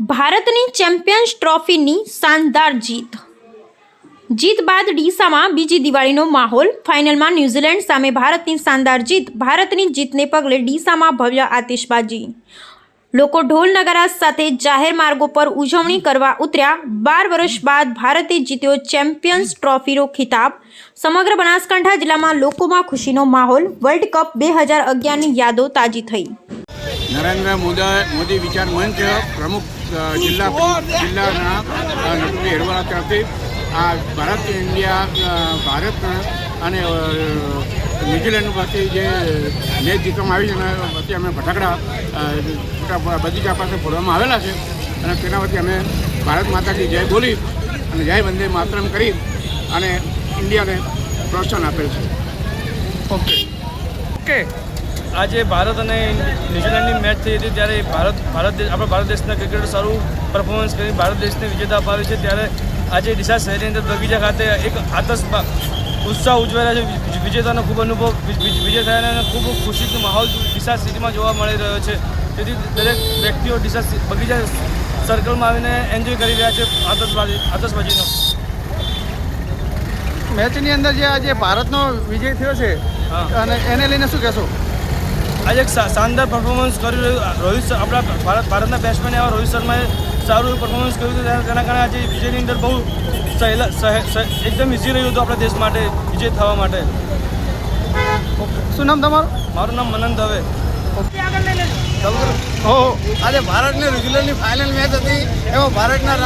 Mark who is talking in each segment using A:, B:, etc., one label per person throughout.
A: ભારતની ચેમ્પિયન્સ ટ્રોફીની શાનદાર જીત. જીત બાદ ડીસામાં બીજી દિવાળીનો માહોલ. ફાઇનલમાં ન્યૂઝીલેન્ડ સામે ભારતની શાનદાર જીત. ભારતની જીતને પગલે ડીસામાં ભવ્ય આતિશબાજી. લોકો ઢોલ નગારા સાથે જાહેર માર્ગો પર ઉજવણી કરવા ઉતર્યા. બાર વર્ષ બાદ ભારતે જીત્યો ચેમ્પિયન્સ ટ્રોફીનો ખિતાબ. સમગ્ર બનાસકાંઠા જિલ્લામાં લોકોમાં ખુશીનો માહોલ. વર્લ્ડ કપ બે હજાર અગિયારની યાદો તાજી થઈ.
B: નરેન્દ્ર મોદી વિચાર મંચ પ્રમુખ જિલ્લા જિલ્લાના નટુભાઈ હેડવાળા તરફથી આ ભારત ઇન્ડિયા ભારત અને ન્યુઝીલેન્ડ વચ્ચે જે મેચ જીતવામાં આવી છે, એના વચ્ચે અમે ફટાકડા બગીચા પાસે ફોડવામાં આવેલા છે. અને તેના વચ્ચે અમે ભારત માતાજી જય બોલી અને જય વંદે માતરમ કરી અને ઇન્ડિયાને પ્રોત્સાહન આપેલ છે.
C: ઓકે. ઓકે. આજે ભારત અને ન્યુઝીલેન્ડની મેચ થઈ હતી ત્યારે ભારત ભારત દેશ આપણા ભારત દેશના ક્રિકેટર સારું પરફોર્મન્સ કરી ભારત દેશને વિજેતા અપાવી છે. ત્યારે આજે ડીસા શહેરની અંદર બગીચા ખાતે એક આતશ ઉત્સાહ ઉજવાયેલા છે. વિજેતાનો ખૂબ અનુભવ વિજય થયા અને ખૂબ ખુશીનો માહોલ ડીસા સિટીમાં જોવા મળી રહ્યો છે. તેથી દરેક વ્યક્તિઓ ડીસા બગીચા સર્કલમાં આવીને એન્જોય કરી રહ્યા છે આતશબાજી આતશબાજીનો.
D: મેચની અંદર જે આજે ભારતનો વિજય થયો છે અને એને લઈને શું કહેશો?
C: આજે એક શા- શાનદાર પરફોર્મન્સ કર્યું રહ્યું રોહિત આપણા ભારત ભારતના બેટ્સમેન એવા રોહિત શર્માએ સારું એવું પરફોર્મન્સ કર્યું હતું. તેના કારણે આજે વિજયની અંદર બહુ સહેલા સહે- સહે- એકદમ ઇઝી રહ્યું હતું આપણા દેશ માટે વિજય થવા માટે.
D: શું નામ તમારું?
C: મારું નામ મનન દવે.
D: ઓહો આજે ભારતની રેગ્યુલરની ન્યુઝીલેન્ડની ફાઇનલ મેચ હતી. એમાં ભારતના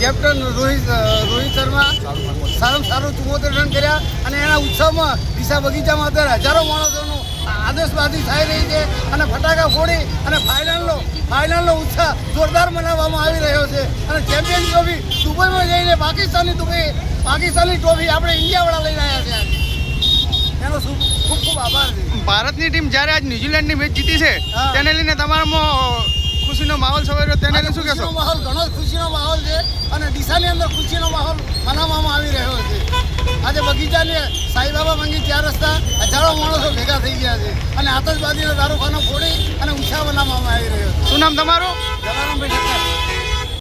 D: કેપ્ટન રોહિત રોહિત શર્મા સારામાં સારું ચુમ્મોતેર રન કર્યા. અને એના ઉત્સવમાં દિશા બગીચામાં અત્યારે હજારો માણસોનું આદર્શબાજી થઈ રહી છે અને ફટાકા ફોડી અને ફાઇનલનો ફાઇનલનો ઉત્સાહ જોરદાર મનાવવામાં આવી રહ્યો છે. અને ચેમ્પિયન ટ્રોફી દુબઈમાં જઈને પાકિસ્તાની દુબઈ પાકિસ્તાની ટ્રોફી આપણે ઇન્ડિયાવાળા લઈને આવ્યા છે એનો ખૂબ ખૂબ ખૂબ આભાર છે.
E: ભારતની ટીમ જ્યારે આજ ન્યુઝીલેન્ડની મેચ જીતી છે તેને લઈને તમારામાં ખુશીનો માહોલ છવાયો. તેને લઈને શું કહેશો?
D: માહોલ ઘણો ખુશીનો માહોલ છે. અને ડીસાની અંદર ખુશીનો માહોલ મનાવવામાં આવી રહ્યો છે. આજે બગીચાની સાંઈબાબા મંદિર ચાર રસ્તા હજારો માણસો ભેગા થઈ ગયા છે. અને આતંકવાદીનો દારૂખાનો ફોડી અને ઉછા બનાવવામાં આવી રહ્યો
E: શું નામ તમારું?
D: જલારામભાઈ